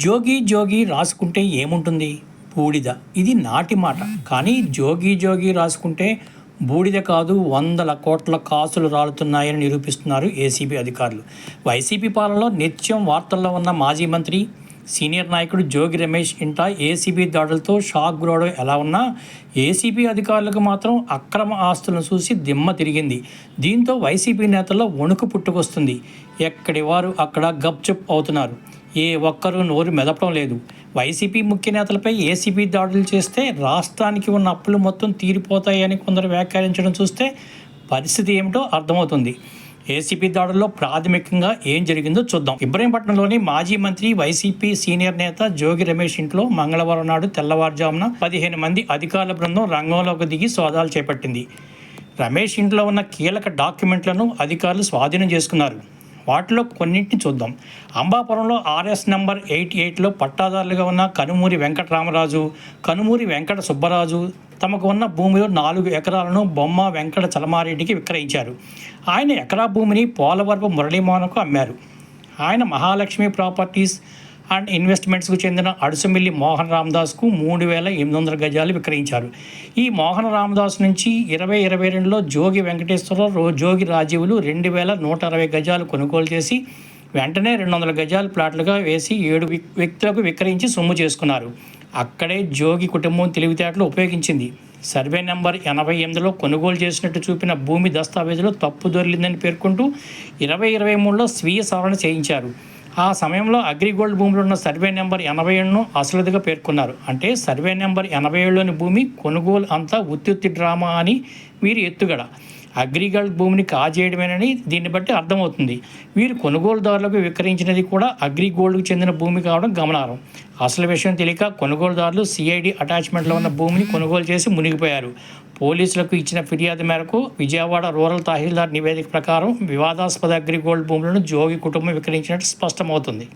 జోగి జోగి రాసుకుంటే ఏముంటుంది? బూడిద. ఇది నాటి మాట. కానీ జోగి జోగి రాసుకుంటే బూడిద కాదు వందల కోట్ల కాసులు రాలుతున్నాయని నిరూపిస్తున్నారు ఏసీబీ అధికారులు. వైసీపీ పాలనలో నిత్యం వార్తల్లో ఉన్న మాజీ మంత్రి సీనియర్ నాయకుడు జోగి రమేష్ ఇంట ఏసీబీ దాడులతో షాక్ గురవడం ఎలా ఉన్నా ఏసీబీ అధికారులకు మాత్రం అక్రమ ఆస్తులను చూసి దిమ్మ తిరిగింది. దీంతో వైసీపీ నేతల్లో వణుకు పుట్టుకొస్తుంది. ఎక్కడి వారు అక్కడ గప్చుప్ అవుతున్నారు. ఏ ఒక్కరూ నోరు మెదపడం లేదు. వైసీపీ ముఖ్య నేతలపై ఏసీబీ దాడులు చేస్తే రాష్ట్రానికి ఉన్న అప్పులు మొత్తం తీరిపోతాయని కొందరు వ్యాఖ్యానించడం చూస్తే పరిస్థితి ఏమిటో అర్థమవుతుంది. ఏసీపీ దాడుల్లో ప్రాథమికంగా ఏం జరిగిందో చూద్దాం. ఇబ్రహీంపట్నంలోని మాజీ మంత్రి వైసీపీ సీనియర్ నేత జోగి రమేష్ ఇంట్లో మంగళవారం నాడు తెల్లవారుజామున పదిహేను మంది అధికారుల బృందం రంగంలోకి దిగి సోదాలు చేపట్టింది. రమేష్ ఇంట్లో ఉన్న కీలక డాక్యుమెంట్లను అధికారులు స్వాధీనం చేసుకున్నారు. వాటిలో కొన్నింటిని చూద్దాం. అంబాపురంలో ఆర్ఎస్ నెంబర్ ఎయిట్ ఎయిట్లో పట్టాదారులుగా ఉన్న కనుమూరి వెంకటరామరాజు కనుమూరి వెంకట సుబ్బరాజు తమకు ఉన్న భూమిలో నాలుగు ఎకరాలను బొమ్మ వెంకట చలమారెడ్డికి విక్రయించారు. ఆయన ఎకరా భూమిని పోలవరపు మురళీమోహన్కు అమ్మారు. ఆయన మహాలక్ష్మి ప్రాపర్టీస్ అండ్ ఇన్వెస్ట్మెంట్స్కు చెందిన అడుసుమిల్లి మోహన్ రామదాస్కు మూడు వేల ఎనిమిది వందల గజాలు విక్రయించారు. ఈ మోహన్ రామదాస్ నుంచి ఇరవై ఇరవై రెండులో జోగి వెంకటేశ్వరరావు జోగి రాజీవులు రెండు వేల నూట అరవై గజాలు కొనుగోలు చేసి వెంటనే రెండు వందల గజాలు ప్లాట్లుగా వేసి ఏడు వ్యక్తులకు విక్రయించి సొమ్ము చేసుకున్నారు. అక్కడే జోగి కుటుంబం తెలివితేటలు ఉపయోగించింది. సర్వే నెంబర్ ఎనభై ఎనిమిదిలో కొనుగోలు చేసినట్టు చూపిన భూమి దస్తావేజులో తప్పు దొరికిందని పేర్కొంటూ ఇరవై ఇరవై మూడులో స్వీయ సవరణ చేయించారు. ఆ సమయంలో అగ్రిగోల్డ్ భూమిలో ఉన్న సర్వే నెంబర్ ఎనభై ఏడును అసలుదిగా పేర్కొన్నారు. అంటే సర్వే నెంబర్ ఎనభై ఏడులోని భూమి కొనుగోలు అంతా ఉత్తుత్తి డ్రామా అని వీరి ఎత్తుగడ. అగ్రిగోల్డ్ భూమిని కాజేయడమేనని దీన్ని బట్టి అర్థమవుతుంది. వీరు కొనుగోలుదారులకు విక్రయించినది కూడా అగ్రిగోల్డ్కు చెందిన భూమి కావడం గమనార్హం. అసలు విషయం తెలియక కొనుగోలుదారులు సిఐడి అటాచ్మెంట్లో ఉన్న భూమిని కొనుగోలు చేసి మునిగిపోయారు. పోలీసులకు ఇచ్చిన ఫిర్యాదు మేరకు విజయవాడ రూరల్ తహసీల్దార్ నివేదిక ప్రకారం వివాదాస్పద అగ్రిగోల్డ్ భూములను జోగి కుటుంబం విక్రయించినట్టు స్పష్టమవుతుంది.